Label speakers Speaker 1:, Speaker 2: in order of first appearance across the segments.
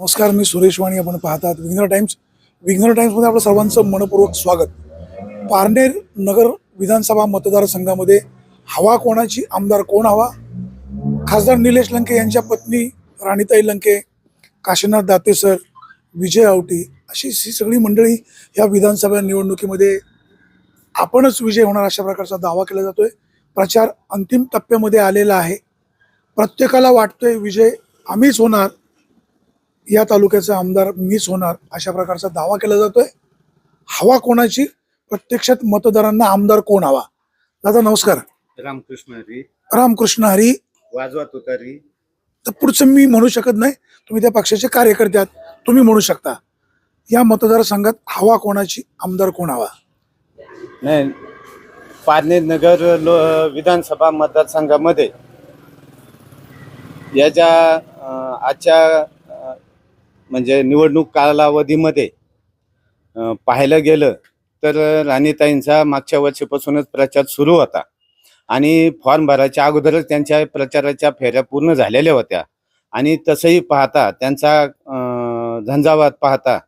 Speaker 1: नमस्कार मी सुरेश वाणी. आपण पाहतात विघ्नर टाइम्स. विघ्नर टाइम्समध्ये आपलं सर्वांचं मनपूर्वक स्वागत. पारनेर नगर विधानसभा मतदारसंघामध्ये हवा कोणाची? आमदार कोण हवा? खासदार निलेश लंके यांच्या पत्नी राणीताई लंके काशीनाथ दातेसर विजय आवटी अशी ही सगळी मंडळी या विधानसभा निवडणुकीमध्ये आपणच विजय होणार अशा प्रकारचा दावा केला जातोय. प्रचार अंतिम टप्प्यामध्ये आलेला आहे. प्रत्येकाला वाटतोय विजय आम्हीच होणार. या तालुक्याचा आमदार मीच होणार अशा प्रकारचा दावा केला जातोय. हवा कोणाची? प्रत्यक्षात मतदारांना आमदार कोण हवा? दादा नमस्कार.
Speaker 2: रामकृष्ण हरी.
Speaker 1: रामकृष्ण हरी.
Speaker 2: वाजवा तुतारी
Speaker 1: तर. पुढचं मी म्हणू शकत नाही. तुम्ही त्या पक्षाचे कार्यकर्ते आहात. तुम्ही म्हणू शकता. या मतदारसंघात हवा कोणाची? आमदार कोण हवा?
Speaker 2: नाही पारनेर नगर लो विधानसभा मतदारसंघामध्ये याच्या आजच्या म्हणजे निवडणूक कालावधीमध्ये अं, पाहायला गेलं तर राणीताईंचा मागच्या वर्षीपासूनच प्रचार सुरू होता. आणि फॉर्म भरायच्या अगोदरच त्यांच्या प्रचाराच्या फेऱ्या पूर्ण झालेल्या होत्या. आणि तसंही पाहता त्यांचा झंझावात पाहता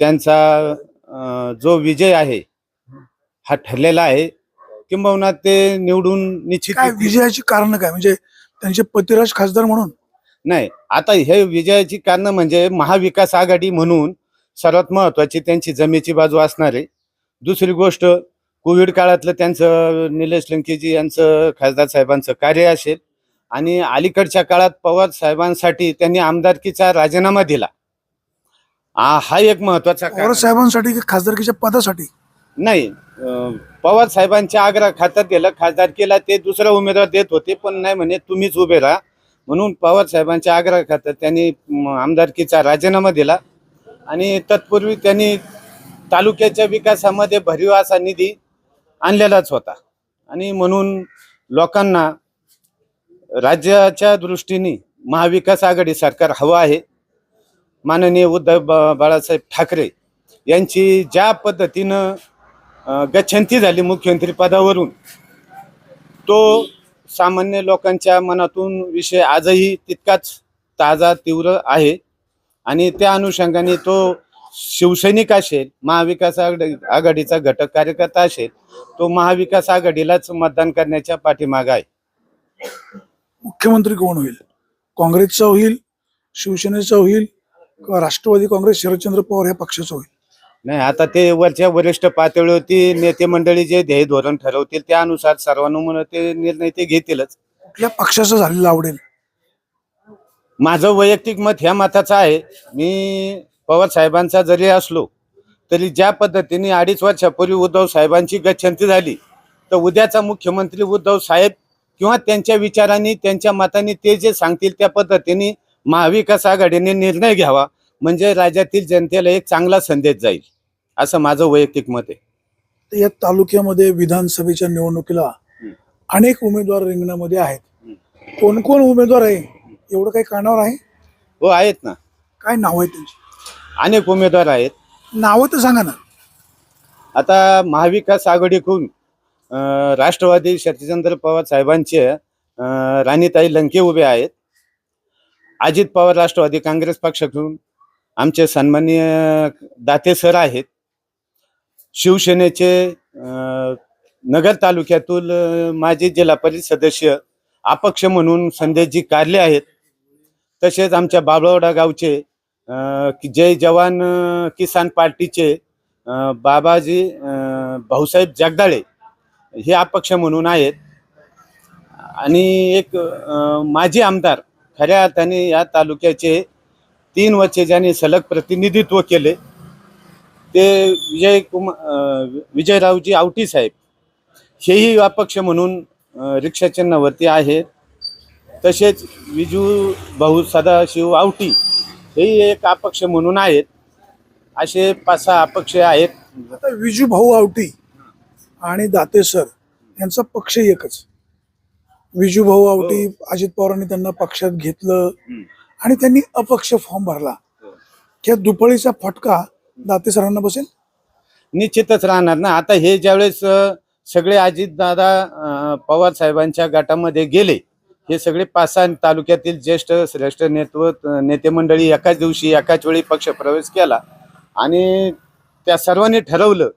Speaker 2: त्यांचा जो विजय आहे हा ठरलेला आहे किंबहुना ते निवडून निश्चित.
Speaker 1: विजयाची कारण काय? म्हणजे त्यांचे पतिराज खासदार म्हणून
Speaker 2: नाही आता हे विजयाची कारण म्हणजे महाविकास आघाडी म्हणून सर्वात महत्वाची त्यांची जमेची बाजू असणार आहे. दुसरी गोष्ट कोविड काळातलं त्यांचं निलेश लंकेजी यांचं खासदार साहेबांचं कार्य असेल आणि अलीकडच्या काळात पवार साहेबांसाठी त्यांनी आमदारकीचा राजीनामा दिला. हा एक महत्त्वाचा
Speaker 1: पवार. साहेबांसाठी खासदारकीच्या पदासाठी?
Speaker 2: नाही पवार साहेबांच्या आग्रह खात्यात गेलं खासदारकीला ते दुसरा उमेदवार देत होते पण नाही म्हणे तुम्हीच उभे राहा. म्हणून पवार साहेबांच्या आग्रह खात्यात त्यांनी आमदारकीचा राजीनामा दिला. आणि तत्पूर्वी त्यांनी तालुक्याच्या विकासामध्ये भरीव असा निधी आणलेलाच होता. आणि म्हणून लोकांना राज्याच्या दृष्टीने महाविकास आघाडी सरकार हवं आहे. माननीय उद्धव बाळासाहेब ठाकरे यांची ज्या पद्धतीनं गच्छंती झाली मुख्यमंत्री पदावरून तो सामान्य लोकांच्या मनातून विषय आजही तितकाच ताजा तीव्र आहे. आणि त्या अनुषंगाने तो शिवसैनिक असेल महाविकास आघाडी आघाडीचा घटक कार्यकर्ता असेल तो महाविकास आघाडीलाच मतदान करण्याच्या पाठीमाग आहे.
Speaker 1: मुख्यमंत्री कोण होईल? काँग्रेसचा होईल शिवसेनेचा होईल राष्ट्रवादी काँग्रेस शरदचंद्र पवार या पक्षाचा होईल?
Speaker 2: नाही आता ते वरच्या वरिष्ठ पातळीवरती नेते मंडळी जे ध्येय धोरण ठरवतील त्यानुसार सर्वानुमते ते निर्णय ते घेतीलच.
Speaker 1: कुठल्या पक्षाचं झालेलं आवडेल?
Speaker 2: माझं वैयक्तिक मत ह्या मताचं आहे. मी पवार साहेबांचा जरी असलो तरी ज्या पद्धतीने अडीच वर्षापूर्वी उद्धव साहेबांची गच्छंती झाली तर उद्याचा मुख्यमंत्री उद्धव साहेब किंवा त्यांच्या विचारांनी त्यांच्या मतांनी ते जे सांगतील त्या पद्धतीने महाविकास आघाडीने निर्णय घ्यावा. म्हणजे राज्यातील जनतेला एक चांगला संदेश जाईल असं माझं वैयक्तिक मत आहे.
Speaker 1: या तालुक्यामध्ये विधानसभेच्या निवडणुकीला. अनेक उमेदवार रिंगणामध्ये आहेत. कोण कोण उमेदवार आहे? एवढं काही कानावर आहे?
Speaker 2: हो आहेत ना.
Speaker 1: काय नाव आहे त्यांची?
Speaker 2: अनेक उमेदवार आहेत.
Speaker 1: नावं तर सांगा ना.
Speaker 2: आता महाविकास आघाडीकडून राष्ट्रवादी शरदचंद्र पवार साहेबांचे राणीताई लंके उभे आहेत. अजित पवार राष्ट्रवादी काँग्रेस पक्षाकडून आमचे सन्माननीय दाते सर आहेत. शिवसेनेचे नगर तालुक्यातून माझे माजी जिल्हा परिषद सदस्य अपक्ष म्हणून संदेशजी कारले आहेत. तसेच आमच्या बाबळवडा गावचे जय जवान किसान पार्टीचे बाबाजी भाऊसाहेब जगदाळे हे अपक्ष म्हणून आहेत. आणि एक माजी आमदार खऱ्या अर्थाने या तालुक्याचे तीन वर्ष ज्यांनी सलग प्रतिनिधित्व केले ते विजय कुमार विजयरावजी आवटी साहेब. हेही अपक्ष म्हणून रिक्षा चिन्हावरती आहेत. तसेच विजू भाऊ सदाशिव आवटी हेही एक अपक्ष म्हणून आहेत. असे पाच सहा अपक्ष आहेत.
Speaker 1: आता विजू भाऊ आवटी आणि दाते सर यांचा पक्ष एकच. विजू भाऊ आवटी अजित पवारांनी त्यांना पक्षात घेतलं. आणि त्यांनी अपक्ष फॉर्म भरला. त्या दुपळीचा फटका दाते सरांना बसेल?
Speaker 2: निश्चितच राहणार ना. आता हे ज्यावेळेस सगळे अजित दादा पवार साहेबांच्या गटामध्ये गेले हे सगळे पाच सहा तालुक्यातील ज्येष्ठ श्रेष्ठ नेतृत्व नेते मंडळी एकाच दिवशी एकाच वेळी पक्ष प्रवेश केला. आणि त्या सर्वांनी ठरवलं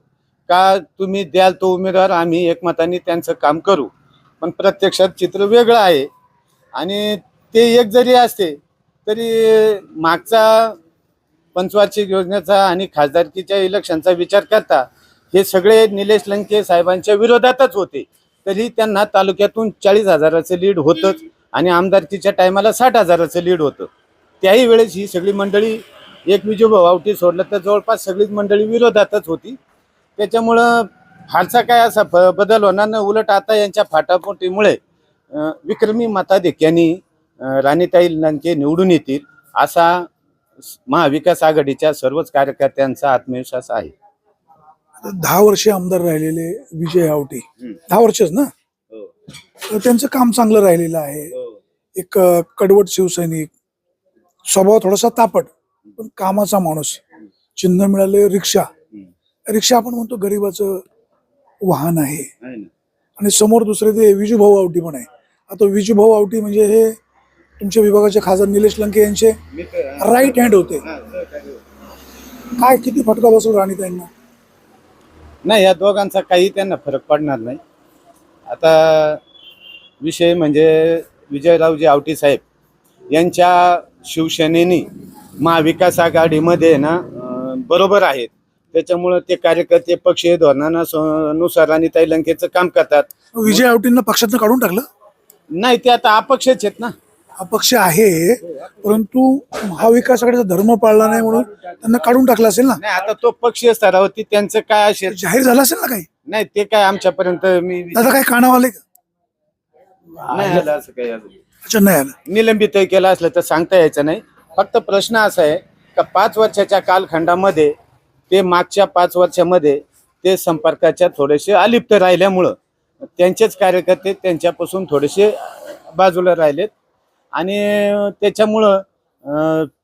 Speaker 2: का तुम्ही द्याल तो उमेदवार आम्ही एकमताने त्यांचं काम करू. पण प्रत्यक्षात चित्र वेगळं आहे. आणि ते एक जरी असते तरी मागचा पंचवार्षिक योजनेचा आणि खासदारकीच्या इलेक्शनचा विचार करता हे सगळे निलेश लंके साहेबांच्या विरोधातच होते. तरी त्यांना तालुक्यातून चाळीस हजाराचं लीड होतंच आणि आमदारकीच्या टायमाला साठ हजाराचं लीड होतं. त्याही वेळेस ही सगळी मंडळी एक विजोभाऊ आवटी सोडलं तर जवळपास सगळीच मंडळी विरोधातच होती. त्याच्यामुळं फारसा काय असा बदल होणार नाही. उलट आता यांच्या फाटाफोटीमुळे विक्रमी मताधिक्यांनी राणीताई लंके निवडून येतील असा महाविकास आघाडीच्या सर्वच कार्यकर्त्यांचा आत्मविश्वास आहे.
Speaker 1: आता दहा वर्षे आमदार राहिलेले विजय आवटे. दहा वर्षच ना? तर त्यांचं काम चांगलं राहिलेलं आहे. एक अ, कडवट शिवसैनिक. स्वभाव थोडासा तापट पण कामाचा माणूस. चिन्ह मिळाले रिक्षा. रिक्षा आपण म्हणतो गरीबाचं वाहन आहे. आणि समोर दुसरे ते विजूभाऊ आवटी पण आहे. आता विजूभाऊ आवटी म्हणजे हे तुमच्या विभागाचे खासदार निलेश लंके यांचे राईट हँड होते. काय किती फटका बसलो राणीताईंना?
Speaker 2: नाही या दोघांचा काही त्यांना फरक पडणार नाही. आता विषय म्हणजे विजयरावजी आवटी साहेब यांच्या शिवसेनेनी महाविकास आघाडीमध्ये ना बरोबर आहेत. त्याच्यामुळं ते कार्यकर्ते पक्षीय धोरणानुसार आणि ताई लंकेचं काम करतात.
Speaker 1: विजय आवटींना पक्षातनं काढून टाकलं?
Speaker 2: नाही ते आता अपक्षच आहेत ना.
Speaker 1: अपक्ष आहे परंतु महाविकास आघाडीचा धर्म पाळला नाही म्हणून त्यांना काढून टाकला असेल ना?
Speaker 2: नाही आता तो पक्षीय स्तरावरती त्यांचं काय असेल?
Speaker 1: जाहीर झालं असेल ना काही?
Speaker 2: नाही ते काय आमच्यापर्यंत मी
Speaker 1: दादा काही कानावर आले का?
Speaker 2: नाही आलं असं काही अजून.
Speaker 1: अच्छा नाही आलं.
Speaker 2: निलंबित केलं असलं तर सांगता यायचं नाही. फक्त प्रश्न असा आहे का पाच वर्षाच्या कालखंडामध्ये ते मागच्या पाच वर्षामध्ये ते संपर्काच्या थोडेसे अलिप्त राहिल्यामुळं त्यांचेच कार्यकर्ते त्यांच्यापासून थोडेसे बाजूला राहिलेत. आणि त्याच्यामुळं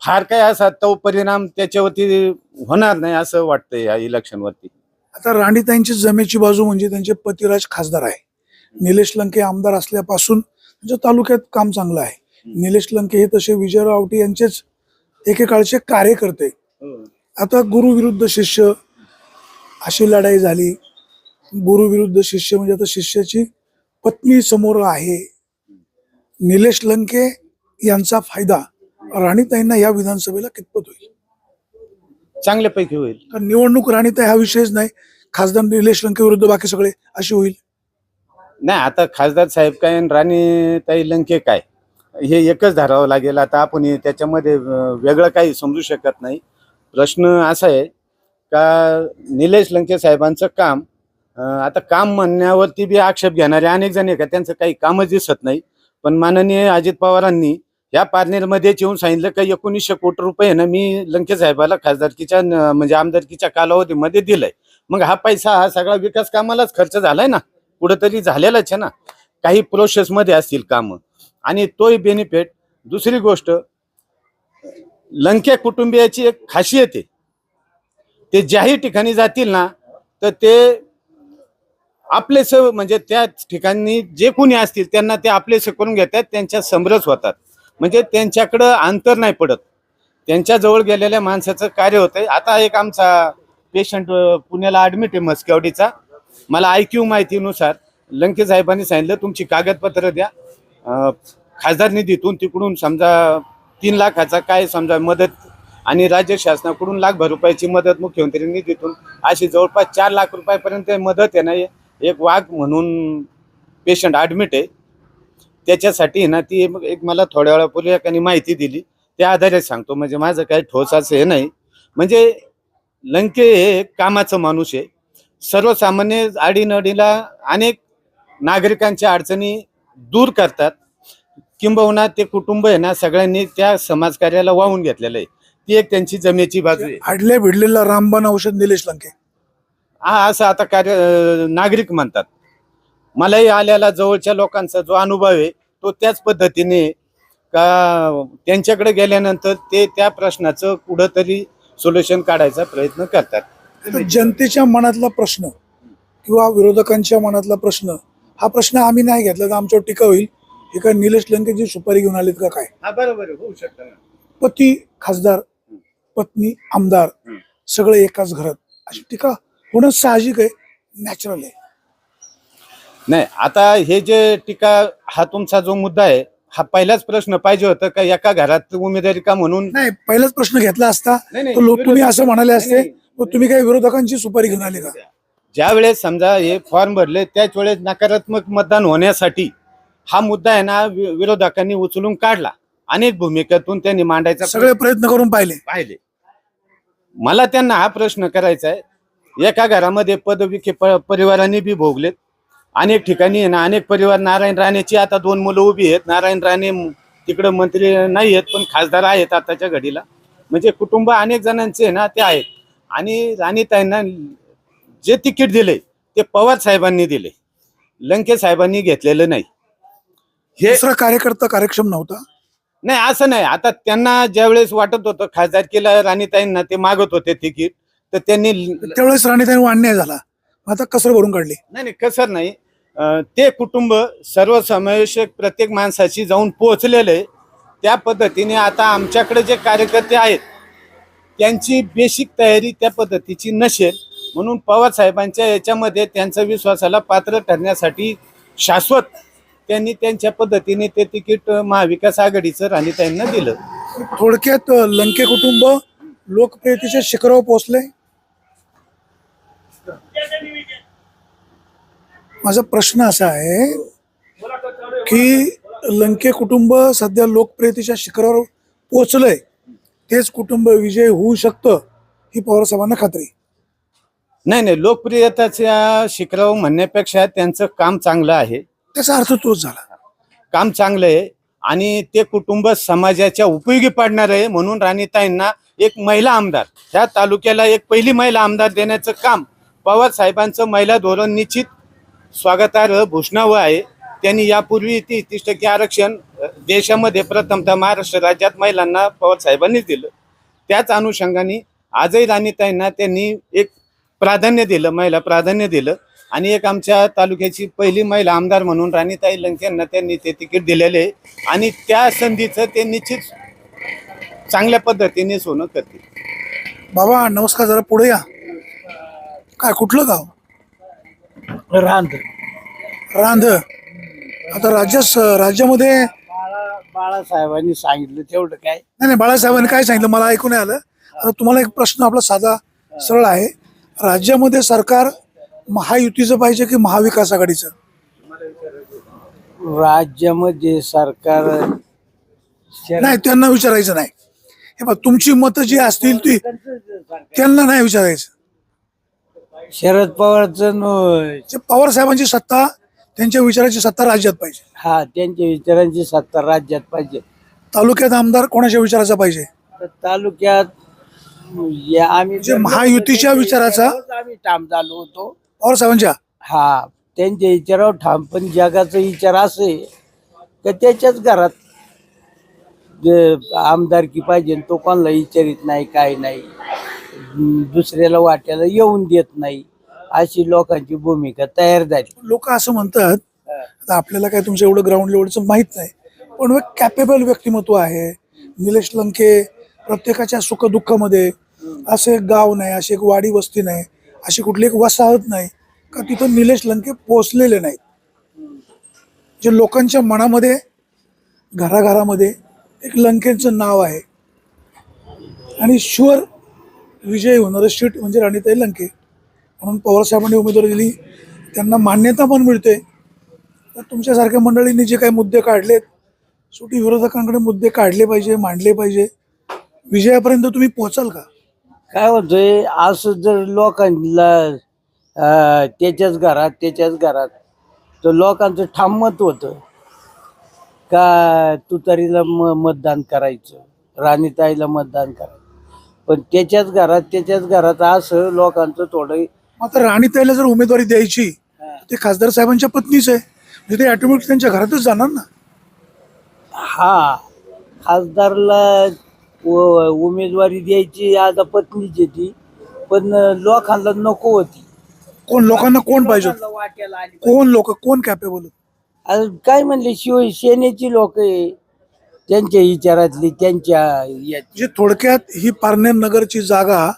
Speaker 2: फार काय असा तो परिणाम त्याच्यावरती होणार नाही असं वाटतं या इलेक्शनवरती.
Speaker 1: आता राणीताईंची जमेची बाजू म्हणजे त्यांचे पतिराज खासदार आहे. निलेश लंके आमदार असल्यापासून त्यांच्या तालुक्यात काम चांगलं आहे. निलेश लंके हे तसे विजयराव आवटी यांचेच एकेकाळचे कार्यकर्ते. आता गुरु विरुद्ध शिष्य अशी लढाई झाली. गुरु विरुद्ध शिष्य म्हणजे आता शिष्याची पत्नी समोर आहे. निलेश लंके यांचा फायदा राणीताईंना या विधानसभेला कितपत होईल?
Speaker 2: चांगल्यापैकी होईल.
Speaker 1: कारण निवडणूक राणीताई हा विषयच नाही. खासदार निलेश लंके विरुद्ध बाकी सगळे अशी होईल?
Speaker 2: नाही आता खासदार साहेब काय आणि राणीताई लंके काय? हे एकच धरावं लागेल. आता आपण हे त्याच्यामध्ये अं, वेगळं काही समजू शकत नाही. प्रश्न असा आहे का निलेश लंके साहेबांचं काम अं, आता काम म्हणण्यावरती बी आक्षेप घेणारे अनेक जण आहे का? त्यांचं काही कामच दिसत नाही. पण माननीय अजित पवारांनी या पारनेरमध्ये येऊन सांगितलं का एकोणीसशे कोटी रुपये ना मी लंके साहेबाला खासदारकीच्या म्हणजे आमदारकीच्या कालावधीमध्ये दिलाय. मग हा पैसा हा सगळा विकास कामालाच खर्च झालाय ना? कुठंतरी झालेलाच आहे ना? काही प्रोसेसमध्ये असतील कामं. आणि तोही बेनिफिट दुसरी गोष्ट लंके कुटुंबियाची एक खासियत आहे. ते ज्याही ठिकाणी जातील ना तर ते आपलेस म्हणजे त्या ठिकाणी जे कोणी असतील त्यांना ते आपलेसे करून घेतात त्यांच्या समरस होतात. म्हणजे त्यांच्याकडं अंतर नाही पडत. त्यांच्याजवळ गेलेल्या माणसाचं कार्य होतंय. आता एक आमचा पेशंट पुण्याला ॲडमिट आहे मस्केवडीचा. मला आय क्यू माहितीनुसार लंके साहेबांनी सांगितलं तुमची कागदपत्र द्या. खासदार निधीतून तिकडून समजा तीन लाखाचा काय समजा मदत आणि राज्य शासनाकडून लाखभर रुपयाची मदत मुख्यमंत्री निधीतून अशी जवळपास चार लाख रुपयापर्यंत मदत आहे. ना एक वाघ म्हणून पेशंट ॲडमिट आहे. त्याच्यासाठी ना ती एक- मला थोड्या वेळापूर्वी एकाने माहिती दिली. त्या आधारे सांगतो म्हणजे माझं काही ठोस असं हे नाही. म्हणजे लंके हे एक कामाचं माणूस आहे. सर्वसामान्य आडीनडीला अनेक नागरिकांच्या अडचणी दूर करतात. किंबहुना ते कुटुंब आहे ना सगळ्यांनी त्या समाजकार्याला वाहून घेतलेलं आहे. ती एक त्यांची जमेची बाजू आहे.
Speaker 1: अडले भिडलेला रामबाण औषध निलेश लंके.
Speaker 2: हा असं आता कार्य नागरिक म्हणतात. मलाही आलेला जवळच्या लोकांचा जो अनुभव आहे तो त्याच पद्धतीने का त्यांच्याकडे गेल्यानंतर ते त्या प्रश्नाचं कुठंतरी सोल्युशन काढायचा प्रयत्न करतात.
Speaker 1: जनतेच्या मनातला प्रश्न किंवा विरोधकांच्या मनातला प्रश्न हा प्रश्न आम्ही नाही घेतला तर आमच्यावर टीका होईल. हे काय निलेश लंकेची सुपारी घेऊन आलेत का काय?
Speaker 2: हा बरोबर होऊ शकतं ना.
Speaker 1: पती खासदार पत्नी आमदार. सगळे एकाच घरात. अशी टीका होणं साहजिक आहे नॅचरल आहे.
Speaker 2: नाही आता हे जे टीका हा तुमचा जो मुद्दा आहे हा पहिलाच प्रश्न पाहिजे होता का एका घरात उमेदवारी का म्हणून?
Speaker 1: नाही पहिलाच प्रश्न घेतला असता
Speaker 2: नाही, नाही,
Speaker 1: तर लोक तुम्ही असं म्हणाले असते
Speaker 2: नाही, नाही.
Speaker 1: मग तुम्ही काही विरोधकांची सुपारी घेऊन आले का?
Speaker 2: ज्या वेळेस समजा हे फॉर्म भरले त्याच वेळेस नकारात्मक मतदान होण्यासाठी हा मुद्दा आहे ना वि- विरोधकांनी उचलून काढला. अनेक भूमिकेतून त्यांनी मांडायचा
Speaker 1: सगळे प्रयत्न करून पाहिले.
Speaker 2: पाहिले. मला त्यांना हा प्रश्न करायचा आहे एका घरामध्ये पदविखे प- परिवारांनी बी भोगलेत. अनेक ठिकाणी आहे ना अनेक परिवार नारायण राणेची आता दोन मुलं उभी आहेत. नारायण राणे तिकडं मंत्री नाही आहेत पण खासदार आहेत आताच्या घडीला. म्हणजे कुटुंब अनेक जणांचे आहे ना ते आहेत. आणि राणीताईंना जे तिकीट दिले ते पवार साहेबांनी दिले लंके साहेबांनी घेतलेलं नाही. हे
Speaker 1: दुसरा कार्यकर्ता कार्यक्षम नव्हता?
Speaker 2: नाही असं नाही. आता त्यांना ज्यावेळेस वाटत होतं खासदार केला राणीताईंना ते मागत होते तिकीट. तर त्यांनी
Speaker 1: त्यावेळेस राणीताईंवर अन्याय झाला. आता कसर भरून काढली.
Speaker 2: नाही नाही कसं नाही. ते कुटुंब सर्वसमावेशक प्रत्येक माणसाशी जाऊन पोहोचलेले त्या पद्धतीने आता आमच्याकडे जे कार्यकर्ते आहेत त्यांची बेसिक तयारी त्या पद्धतीची नसेल. म्हणून पवार साहेबांच्या याच्यामध्ये त्यांच्या विश्वासाला पात्र ठरण्यासाठी शाश्वत त्यांनी त्यांच्या पद्धतीने ते तिकीट महाविकास आघाडीचं राणीताईंना दिलं.
Speaker 1: थोडक्यात लंके कुटुंब लोकप्रियतेच्या शिखरावर पोहोचले. माझा प्रश्न असा आहे की लंके कुटुंब सध्या लोकप्रियतेच्या शिखरावर पोहोचलंय. तेच कुटुंब विजय होऊ शकतं ही पवारसाहेबांना खात्री.
Speaker 2: नाही नाही लोकप्रियतेच्या शिखरावर म्हणण्यापेक्षा त्यांचं काम चांगलं आहे.
Speaker 1: त्याचा अर्थ तोच झाला.
Speaker 2: काम चांगलं आहे आणि ते कुटुंब समाजाच्या उपयोगी पडणार आहे म्हणून राणीताईंना एक महिला आमदार ह्या तालुक्याला एक पहिली महिला आमदार देण्याचं काम पवार साहेबांचं महिला धोरण निश्चित स्वागतार्ह घोषणावं आहे. त्यांनी यापूर्वी तीस टक्के आरक्षण देशामध्ये प्रथमतः महाराष्ट्र राज्यात महिलांना पवार साहेबांनीच दिलं. त्याच अनुषंगाने आजही राणीताईंना त्यांनी एक प्राधान्य दिलं महिला प्राधान्य दिलं. आणि एक आमच्या तालुक्याची पहिली महिला आमदार म्हणून राणीताई लंकेंना त्यांनी ते तिकीट दिलेले आहे. आणि त्या संधीचं ते निश्चित चांगल्या पद्धतीने सोनं करतील.
Speaker 1: बाबा नमस्कार जरा पुढे या. काय कुठलं गाव?
Speaker 3: रांध
Speaker 1: रांध आता राज्यात राज्यामध्ये नाही
Speaker 3: बाळा बाळासाहेबांनी सांगितलं तेवढं काय?
Speaker 1: नाही बाळासाहेबांनी काय सांगितलं मला ऐकून नाही आलं. आता तुम्हाला एक प्रश्न आपला साधा सरळ आहे. राज्यामध्ये सरकार महायुतीचं पाहिजे की महाविकास आघाडीचं?
Speaker 3: राज्यामध्ये सरकार
Speaker 1: नाही त्यांना विचारायचं नाही. हे बघ तुमची मतं जी असतील ती त्यांना नाही विचारायचं.
Speaker 3: शरद पवारचं न-
Speaker 1: जे पवार साहेबांची सत्ता त्यांच्या विचाराची सत्ता राज्यात पाहिजे.
Speaker 3: हा त्यांच्या विचारांची सत्ता राज्यात पाहिजे.
Speaker 1: तालुक्यात आमदार कोणाच्या विचाराचा पाहिजे?
Speaker 3: तर तालुक्यात या आम्ही
Speaker 1: म्हणजे महायुतीच्या विचाराचा-
Speaker 3: आम्ही ठाम झालो होतो.
Speaker 1: पवार साहेबांच्या?
Speaker 3: हा त्यांच्या विचारावर ठाम पण जगाचा विचार असे का त्याच्याच घरात जे आमदारकी पाहिजे तो कोणाला विचारित नाही काय नाही. दुसऱ्याला वाट्याला येऊन देत नाही अशी लोकांची भूमिका तयार झाली.
Speaker 1: लोक असं म्हणतात आता आपल्याला काय तुमचं एवढं ग्राउंड लेवलचं माहीत नाही पण कॅपेबल व्यक्तिमत्व आहे. निलेश लंके प्रत्येकाच्या सुखदुःखामध्ये असं एक गाव नाही अशी एक वाडी वस्ती नाही अशी कुठली एक वसाहत नाही का तिथं निलेश लंके पोचलेले नाहीत. जे लोकांच्या मनामध्ये घराघरामध्ये एक लंकेचं नाव आहे. आणि शुअर विजयी होणारं शीट म्हणजे राणीताई लंके. म्हणून पवारसाहेबांनी उमेदवारी दिली. त्यांना मान्यता पण मिळते. तर तुमच्यासारख्या मंडळींनी जे काही मुद्दे काढलेत शेवटी विरोधकांकडे मुद्दे काढले पाहिजे मांडले पाहिजे. विजयापर्यंत तुम्ही पोहोचाल का?
Speaker 3: काय होतंय असं जर लोकांना त्याच्याच घरात त्याच्याच घरात तर लोकांचं ठाम मत होतं. का तुतारीला म मतदान करायचं? राणीताईला मतदान करायचं? पण त्याच्याच घरात त्याच्याच घरात असं लोकांचं थोडं
Speaker 1: मात्र राणीताईला जर उमेदवारी द्यायची तर ते खासदार साहेबांच्या पत्नीच आहे. म्हणजे ते ऑटोमॅटिक त्यांच्या घरातच जाणार ना?
Speaker 3: हा. खासदारला उ- उमेदवारी द्यायची आता पत्नीची ती. पण लोकांना नको होती.
Speaker 1: कोण लोकांना कोण पाहिजे होतं?
Speaker 3: वाट्याला आली
Speaker 1: कोण लोक कोण कॅपेबल
Speaker 3: आज काय म्हणले शिवसेनेची लोक आहे. त्यांच्या विचारातली त्यांच्या यात.
Speaker 1: म्हणजे थोडक्यात ही पारनेर नगरची जागा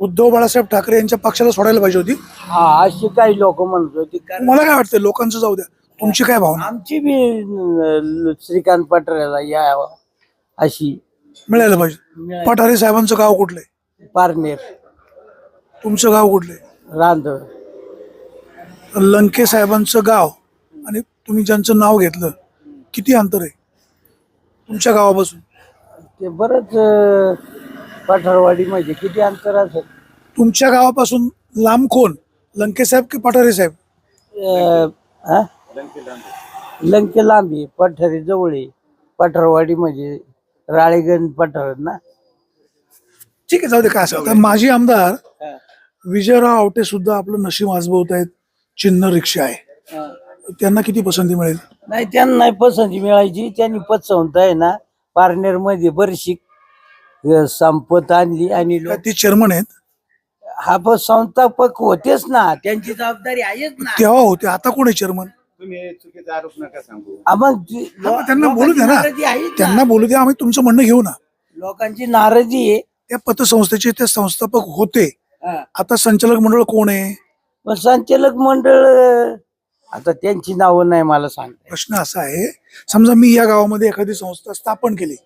Speaker 1: उद्धव बाळासाहेब ठाकरे यांच्या पक्षाला सोडायला पाहिजे होती?
Speaker 3: हा अशी काही लोक म्हणत होती. कारण
Speaker 1: मला काय वाटतं लोकांचं जाऊ द्या. तुमची काय भावना?
Speaker 3: आमची बी अं, श्रीकांत पटऱ्याला या अशी.
Speaker 1: मिळायला पाहिजे. पठारे साहेबांचं गाव कुठलंय
Speaker 3: पारनेर.
Speaker 1: तुमचं गाव कुठलंय
Speaker 3: रांधळ.
Speaker 1: लंके साहेबांचं गाव. आणि तुम्ही ज्यांचं नाव घेतलं किती अंतर आहे? तुमच्या गावापासून?
Speaker 3: ते बरंच पठारवाडी म्हणजे किती अंतर असेल?
Speaker 1: तुमच्या गावापासून लांब कोण? लंके साहेब की पठारे साहेब?
Speaker 3: अं, हा? लंके लांबी पठारी जवळ पठारवाडी म्हणजे राळेगण पठार ना?
Speaker 1: ठीक आहे जाऊ दे काय असं. आता माजी आमदार विजयराव आवटे सुद्धा आपलं नशीब आजबवत आहेत चिन्ह रिक्षा आहे. त्यांना किती पसंती मिळेल?
Speaker 3: नाही त्यांना नाही पसंती मिळायची. त्यांनी पतसंस्था आहे ना पारनेरमध्ये बरीचशी अं, संपत आणली आणि
Speaker 1: का
Speaker 3: लोक
Speaker 1: ते चेअरमन आहेत?
Speaker 3: हा पण संस्थापक होतेच ना. त्यांची जबाबदारी आहेच ना.
Speaker 1: तेव्हा होते. आता कोण आहे चेअरमन
Speaker 2: तुम्ही चुकीचा आरोप नका सांगू.
Speaker 3: हा, मग
Speaker 1: त्यांना बोलू द्या ना.
Speaker 3: नाराजी आहेच ना.
Speaker 1: त्यांना बोलू द्या. आम्ही तुमचं म्हणणं घेऊ ना.
Speaker 3: लोकांची नाराजी आहे.
Speaker 1: त्या पतसंस्थेचे ते संस्थापक होते.
Speaker 3: हा.
Speaker 1: आता संचालक मंडळ कोण आहे?
Speaker 3: पण संचालक मंडळ अं, आता त्यांची नावं नाही मला सांगता
Speaker 1: प्रश्न असा आहे समजा मी या गावामध्ये एखादी संस्था स्थापन केली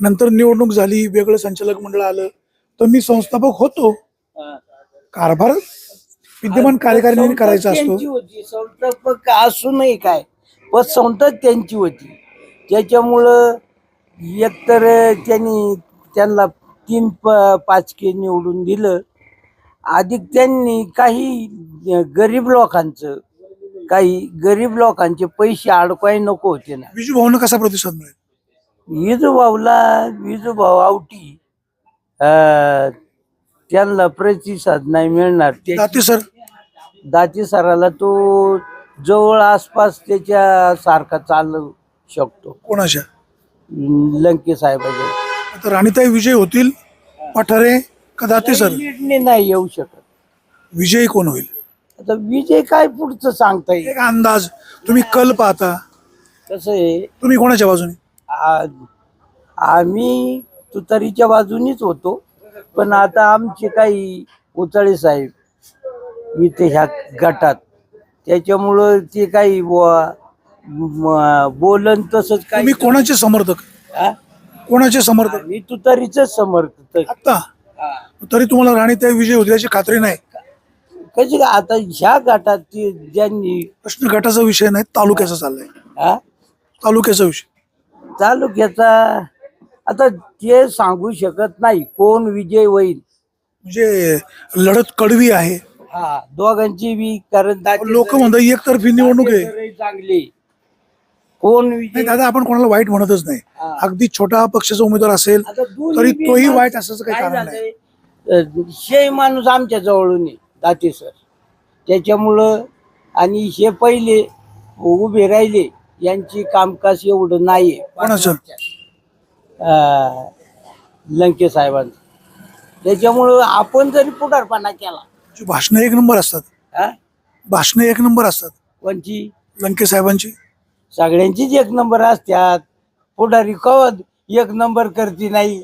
Speaker 1: नंतर निवडणूक झाली वेगळं संचालक मंडळ आलं तर मी संस्थापक होतो. कारभार विद्यमान कार्यकारिणी करायचा असतो.
Speaker 3: त्यांची होती. संस्थापक असूनही काय पण संस्था त्यांची होती. त्याच्यामुळं एकतर त्यांनी त्यांना तीन प- पाचके निवडून दिलं. अधिक त्यांनी काही गरीब लोकांचं काही गरीब लोकांचे पैसे अडकवाय नको होते ना.
Speaker 1: विजू भाऊनं कसा प्रतिसाद मिळेल?
Speaker 3: विजूभाऊला विजूभाऊ आवटी अं, त्यांना प्रतिसाद नाही मिळणार. ते
Speaker 1: दाते सर?
Speaker 3: दाती सराला तो जवळ आसपास त्याच्या सारखा चालू शकतो.
Speaker 1: कोणाच्या?
Speaker 3: लंके साहेबाच्या.
Speaker 1: आता राणीताई विजय होतील पठारे का दाते सर?
Speaker 3: लीडने नाही येऊ शकत.
Speaker 1: विजयी कोण होईल?
Speaker 3: आता विजय काय पुढचं सांगता येईल?
Speaker 1: एक अंदाज. तुम्ही कल पाहता.
Speaker 3: कसं आहे?
Speaker 1: तुम्ही कोणाच्या बाजूने?
Speaker 3: आ- आम्ही तुतारीच्या बाजूनीच होतो. पण आता आमचे काही उचाळे साहेब इथे ह्या गटात त्याच्यामुळं ते काही बुवा, म- बोलन तसंच काही
Speaker 1: तुम्ही कोणाचे समर्थक?
Speaker 3: हा?
Speaker 1: कोणाचे समर्थक?
Speaker 3: मी तुतारीच समर्थक.
Speaker 1: आता तरी तुम्हाला राणीताई विजय होतील याची खात्री नाही.
Speaker 3: कशी काय आता ह्या गटात ते ज्यांनी
Speaker 1: प्रश्न गटाचा विषय नाही तालुक्याचा चाललाय.
Speaker 3: हा?
Speaker 1: तालुक्याचा विषय.
Speaker 3: तालुक्याचा आता ते सांगू शकत नाही कोण विजय होईल.
Speaker 1: म्हणजे लढत कडवी आहे.
Speaker 3: हा दोघांची बी कारण दाते
Speaker 1: लोक म्हणतात एकतर्फी निवडणूक आहे.
Speaker 3: चांगले. कोण
Speaker 1: नाही
Speaker 3: विजय
Speaker 1: दादा आपण कोणाला वाईट म्हणतच नाही.
Speaker 3: हा.
Speaker 1: अगदी छोटा पक्षाचा उमेदवार असेल
Speaker 3: आता दोन्ही
Speaker 1: तरी
Speaker 3: बी
Speaker 1: तोही
Speaker 3: माणूस-
Speaker 1: वाईट असायचं काही
Speaker 3: काय
Speaker 1: कारण नाही.
Speaker 3: झालंय? अं, हे माणूस आमच्या जवळून आहे. दाते सर. त्याच्यामुळं आणि हे पहिले उभे राहिले यांची कामकाज एवढं
Speaker 1: कोणाचं?
Speaker 3: अं, लंके साहेबांचं. त्याच्यामुळं आपण जरी पुढारपणा केला.
Speaker 1: भाषण एक नंबर असतात.
Speaker 3: हा?
Speaker 1: भाषण एक नंबर असतात.
Speaker 3: कोणची?
Speaker 1: लंके साहेबांची.
Speaker 3: सगळ्यांचीच एक नंबर असतात. पुढारी कवत एक नंबर करती नाही.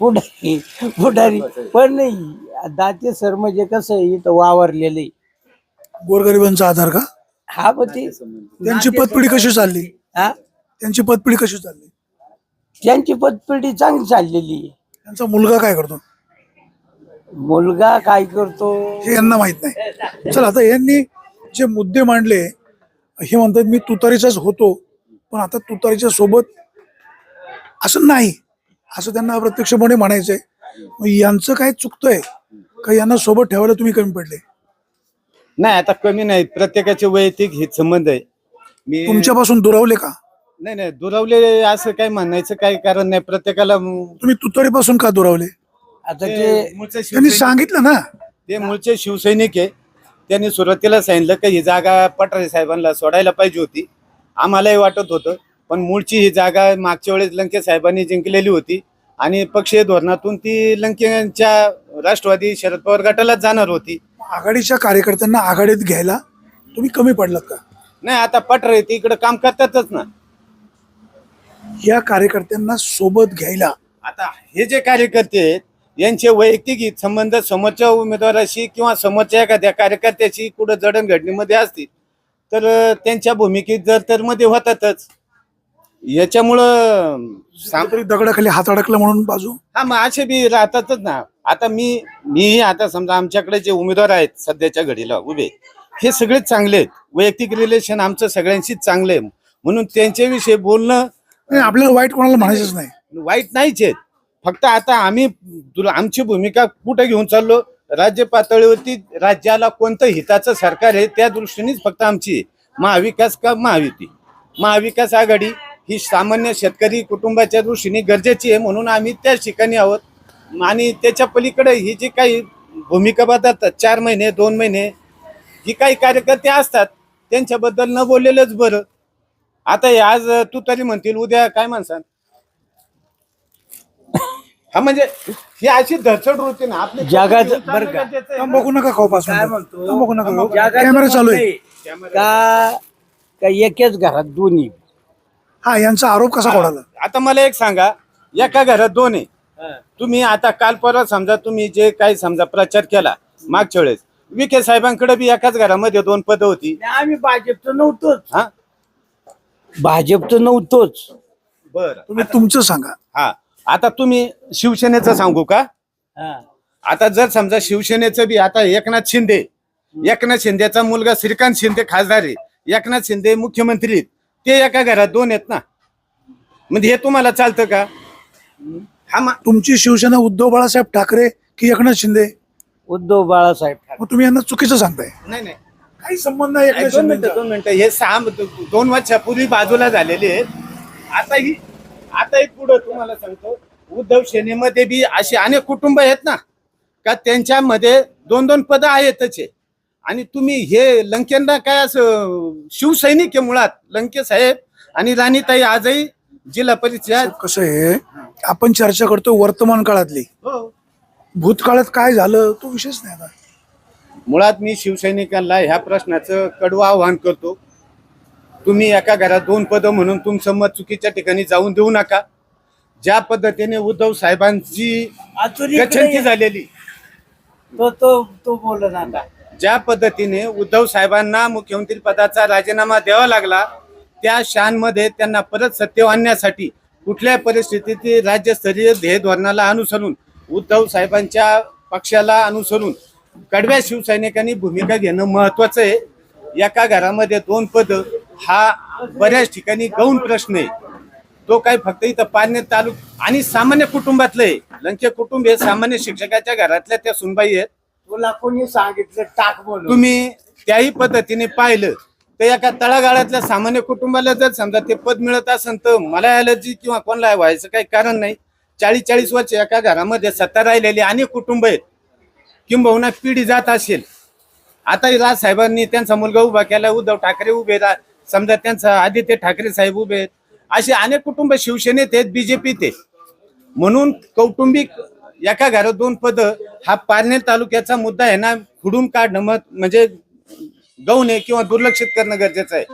Speaker 3: पुढारी पुढारी. पण नाही दाते सर म्हणजे कसं आहे इथं वावरलेलं. आहे.
Speaker 1: गोरगरिबांचा आधार का?
Speaker 3: हा पण ते
Speaker 1: त्यांची पतपिढी कशी चालली?
Speaker 3: हा?
Speaker 1: त्यांची पतपिढी कशी चालली?
Speaker 3: त्यांची पतपिढी चांगली चाललेली आहे.
Speaker 1: त्यांचा मुलगा काय करतो?
Speaker 3: मुलगा काय करतो?
Speaker 1: हे यांना माहीत नाही. चल आता यांनी जे मुद्दे मांडले हे म्हणतात मी तुतारीचाच होतो पण आता तुतारीच्या सोबत असं नाही. असं त्यांना प्रत्यक्षपणे म्हणायचंय. यांचं काय चुकतंय? का यांना सोबत ठेवायला तुम्ही कमी पडले?
Speaker 2: नाही आता कमी नाही. प्रत्येकाचे वैयक्तिक हित संबंध आहे. मी
Speaker 1: तुमच्यापासून दुरावले का?
Speaker 2: नाही नाही. दुरावले असं काही म्हणायचं काही कारण नाही. प्रत्येकाला म-
Speaker 1: तुम्ही तुतारीपासून का दुरावले?
Speaker 3: आता
Speaker 2: ते
Speaker 3: ते
Speaker 2: मूळचे
Speaker 1: त्यांनी
Speaker 2: शिवसैनिक
Speaker 1: सांगितलं ना.
Speaker 2: ते मूळचे शिवसैनिक आहे. त्यांनी सुरुवातीला सांगितलं की ही जागा पठारे साहेबांना सोडायला पाहिजे होती. आम्हालाही वाटत होतं. पण मूळची ही जागा मागच्या वेळेस लंके साहेबांनी जिंकलेली होती आणि पक्षीय धोरणातून ती लंकेच्या राष्ट्रवादी शरद पवार गटालाच जाणार होती.
Speaker 1: आघाडीच्या कार्यकर्त्यांना आघाडीत घ्यायला तुम्ही कमी पडलात का?
Speaker 2: नाही आता पटर आहे इकडे काम करतातच ना.
Speaker 1: या कार्यकर्त्यांना सोबत घ्यायला
Speaker 2: आता हे जे कार्यकर्ते आहेत यांचे वैयक्तिक संबंध समोरच्या उमेदवाराशी किंवा समोरच्या एखाद्या कार्यकर्त्याशी कुठं जडणघडणीमध्ये असतील तर त्यांच्या भूमिकेत जर तर मध्ये होतातच. याच्यामुळं साम-
Speaker 1: तरी दगडाखाली हात अडकला म्हणून बाजू?
Speaker 2: हा मग असे बी राहतातच ना. आता मी मी आता समजा आमच्याकडे जे उमेदवार आहेत सध्याच्या घडीला उभे हे सगळेच चांगले आहेत. वैयक्तिक रिलेशन आमचं सगळ्यांशीच चांगलं आहे. म्हणून त्यांच्याविषयी बोलणं
Speaker 1: नाही, आपल्याला वाईट कोणाला म्हणायचंच नाही.
Speaker 2: वाईट नाहीच आहेत. फक्त आता आम्ही तुला आमची भूमिका कुठे घेऊन चाललो? राज्य पातळीवरती राज्याला कोणतं हिताचं सरकार आहे त्या दृष्टीनेच फक्त आमची आहे. महाविकास का महायुती? महाविकास आघाडी? ही सामान्य शेतकरी कुटुंबाच्या दृष्टीने गरजेची आहे म्हणून आम्ही त्याच ठिकाणी आहोत आणि त्याच्या पलीकडे ही जी काही भूमिका बदलतात चार महिने दोन महिने ही काही कार्यकर्ते असतात त्यांच्याबद्दल न बोललेलंच बरं आता हे आज तू तरी म्हणतील उद्या काय म्हणसान हा म्हणजे ही अशी धडसड होती ना आपली
Speaker 3: जगात- बरं का?
Speaker 1: बघू नका खाऊ
Speaker 3: काय. म्हणतो?
Speaker 1: थांब बघू नका खाऊ. कॅमेरा चालू आहे
Speaker 3: का एकेच घरात दोन्ही
Speaker 1: हा यांचा आरोप कसा कोणाला?
Speaker 2: आता मला एक सांगा एका घरात दोन आहे. तुम्ही आता काल परवा समजा तुम्ही जे काही समजा प्रचार केला मागच्या वेळेस विखे साहेबांकडे बी एकाच घरामध्ये दोन पद होती.
Speaker 3: आम्ही भाजपचं नव्हतोच.
Speaker 2: हा?
Speaker 3: भाजपचं नव्हतोच.
Speaker 2: बर.
Speaker 1: तुम्ही तुमचं सांगा.
Speaker 2: हा. आता तुम्ही शिवसेनेचं सांगू का?
Speaker 3: हा.
Speaker 2: आता जर समजा शिवसेनेचं बी आता एकनाथ शिंदे एकनाथ शिंदेचा मुलगा श्रीकांत शिंदे खासदार आहे एकनाथ शिंदे मुख्यमंत्री आहेत. ते एका घरात दोन आहेत ना. म्हणजे हे तुम्हाला चालतं का? हा मा-
Speaker 1: तुमची शिवसेना उद्धव बाळासाहेब ठाकरे की एकनाथ शिंदे?
Speaker 3: उद्धव बाळासाहेब ठाकरे.
Speaker 1: मग तुम्ही यांना चुकीचं सांगताय.
Speaker 2: नाही नाही.
Speaker 1: काही संबंध नाही एकनाथ
Speaker 2: दोन मिनिटं. दोन मिनिटं. हे सहा दोन वर्षापूर्वी बाजूला झालेले आहेत. आता ही आता ही पुढं तुम्हाला सांगतो उद्धव सेनेमध्ये बी असे अनेक कुटुंब आहेत ना का त्यांच्यामध्ये दोन दोन पद आहेतच आहे आणि तुम्ही हे लंकेंना काय असं शिवसैनिक आहे मुळात लंके साहेब आणि राणीताई आजही जिल्हा परिषद
Speaker 1: कसं आहे आपण चर्चा करतो वर्तमान काळातली.
Speaker 2: हो.
Speaker 1: भूतकाळात काय झालं तो विषयच नाही आता.
Speaker 2: मुळात मी शिवसैनिकांना ह्या प्रश्नाचं कडवं आव्हान करतो. तुम्ही एका घरात दोन पदं म्हणून तुमचं मत चुकीच्या ठिकाणी जाऊन देऊ नका. ज्या पद्धतीने उद्धव साहेबांची. झालेली.
Speaker 3: तो तो तो बोल ना आता.
Speaker 2: ज्या पद्धतीने उद्धव साहेबांना मुख्यमंत्री पदाचा राजीनामा द्यावा लागला त्या शानमध्ये त्यांना परत सत्तेवर आणण्यासाठी कुठल्या परिस्थितीत राज्यस्तरीय ध्येय धोरणाला अनुसरून उद्धव साहेबांच्या पक्षाला अनुसरून कडव्या शिवसैनिकांनी भूमिका घेणं महत्वाचं आहे. एका घरामध्ये दोन पद हा बऱ्याच ठिकाणी गौण प्रश्न आहे. तो काही फक्त इथं पारनेर तालुक आणि सामान्य कुटुंबातलं आहे. लंके कुटुंब हे सामान्य शिक्षकाच्या घरातल्या त्या सुनबाई आहेत.
Speaker 3: तुला कोणी सांगितलं? टाक म्हणून.
Speaker 2: तुम्ही त्याही पद्धतीने पाहिलं तर एका तळागाळातल्या सामान्य कुटुंबाला जर समजा ते पद मिळत असेल तर मला ॲलर्जी किंवा कोणाला व्हायचं काही कारण नाही. चाळीस चाळीस वर्ष एका घरामध्ये सत्ता राहिलेली अनेक कुटुंब आहेत. किंबहुना पिढी जात असेल. आता राज साहेबांनी त्यांचा मुलगा उभा केला उद्धव ठाकरे उभे रा समजा त्यांचा आदित्य ठाकरे साहेब उभे आहेत. असे अनेक कुटुंब शिवसेनेत आहेत बीजेपीत आहेत. म्हणून कौटुंबिक एका घरात दोन पद हा पारनेर तालुक्याचा मुद्दा आहे ना खुडून काढणं मत म्हणजे गवणे किंवा दुर्लक्षित करणं गरजेचं आहे.